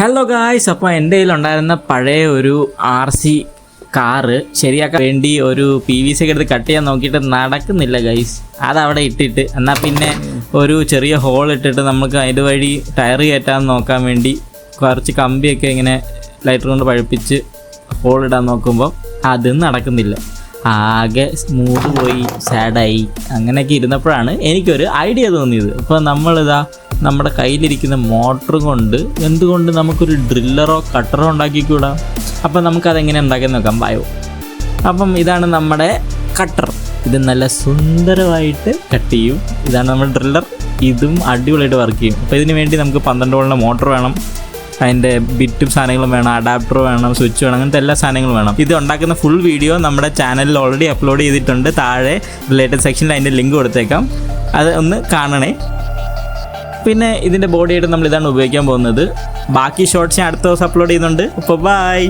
Hello guys അപ്പോൾ എന്റെ കയ്യിലുണ്ടായിരുന്ന പഴയ ഒരു ആർ സി കാറ് ശരിയാക്കാൻ വേണ്ടി ഒരു പി വി സി ഒക്കെ എടുത്ത് കട്ട് ചെയ്യാൻ നോക്കിയിട്ട് നടക്കുന്നില്ല ഗൈസ് അതവിടെ ഇട്ടിട്ട്. എന്നാൽ പിന്നെ ഒരു ചെറിയ ഹോൾ ഇട്ടിട്ട് നമുക്ക് അതിന്റെ വഴി ടയർ കയറ്റാൻ നോക്കാൻ വേണ്ടി കുറച്ച് കമ്പിയൊക്കെ ഇങ്ങനെ ലൈറ്റർ കൊണ്ട് പഴുപ്പിച്ച് ഹോൾ ഇടാൻ നോക്കുമ്പോൾ അതും നടക്കുന്നില്ല. ആകെ സ്മൂത്ത് പോയി സാഡായി അങ്ങനെയൊക്കെ ഇരുന്നപ്പോഴാണ് എനിക്കൊരു ഐഡിയ തോന്നിയത്. അപ്പോൾ നമ്മളിതാ നമ്മുടെ കയ്യിലിരിക്കുന്ന മോട്ടർ കൊണ്ട് എന്തുകൊണ്ട് നമുക്കൊരു ഡ്രില്ലറോ കട്ടറോ ഉണ്ടാക്കിക്കൂടാ? അപ്പം നമുക്കതെങ്ങനെ ഉണ്ടാക്കി നോക്കാം ബായോ അപ്പം ഇതാണ് നമ്മുടെ കട്ടർ ഇത് നല്ല സുന്ദരമായിട്ട് കട്ട് ചെയ്യും. ഇതാണ് നമ്മുടെ ഡ്രില്ലർ ഇതും അടിപൊളിയായിട്ട് വർക്ക് ചെയ്യും. അപ്പോൾ ഇതിന് വേണ്ടി നമുക്ക് പന്ത്രണ്ട് വോളിന്റെ മോട്ടർ വേണം. അതിന്റെ ബിറ്റും സാധനങ്ങളും വേണം. അഡാപ്റ്റർ വേണം സ്വിച്ച് വേണം അങ്ങനത്തെ എല്ലാ സാധനങ്ങളും വേണം. ഇത് ഉണ്ടാക്കുന്ന ഫുൾ വീഡിയോ നമ്മുടെ ചാനലിൽ ഓൾറെഡി അപ്ലോഡ് ചെയ്തിട്ടുണ്ട്. താഴെ റിലേറ്റഡ് സെക്ഷനിൽ അതിന്റെ ലിങ്ക് കൊടുത്തേക്കാം. അത് ഒന്ന് കാണണേ. പിന്നെ ഇതിന്റെ ബോഡിയായിട്ട് നമ്മൾ ഇതാണ് ഉപയോഗിക്കാൻ പോകുന്നത്. ബാക്കി ഷോർട്സ് ഞാൻ അടുത്ത ദിവസം അപ്ലോഡ് ചെയ്യുന്നുണ്ട്. അപ്പോൾ ബൈ